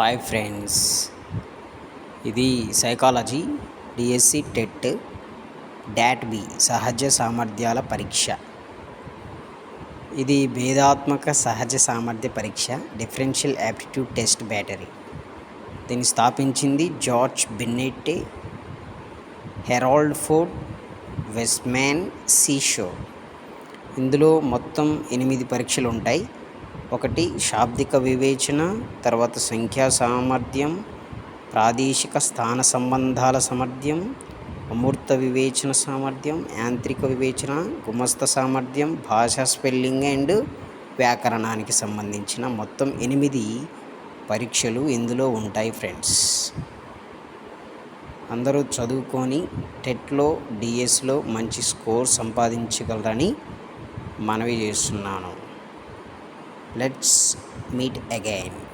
Hi friends. ఇది psychology DSC TET dot B సహజ సామర్థ్యాల పరీక్ష. ఇది భేదాత్మక సహజ సామర్థ్య పరీక్ష డిఫరెన్షియల్ యాప్టిట్యూడ్ టెస్ట్ బ్యాటరీ. దీన్ని స్థాపించింది George Bennett Harold Ford Wesman Seashore. ఇందులో మొత్తం ఎనిమిది పరీక్షలు ఉంటాయి ఒకటి శాబ్దిక వివేచన తర్వాత సంఖ్యా సామర్థ్యం ప్రాదేశిక స్థాన సంబంధాల సామర్థ్యం అమూర్త వివేచన సామర్థ్యం యాంత్రిక వివేచన గుమస్త సామర్థ్యం భాషా స్పెల్లింగ్ అండ్ వ్యాకరణానికి సంబంధించిన మొత్తం ఎనిమిది పరీక్షలు ఇందులో ఉంటాయి ఫ్రెండ్స్. అందరూ చదువుకొని టెట్లో డిఎస్లో మంచి స్కోర్ సంపాదించగలరని మనవి చేస్తున్నాను. Let's meet again.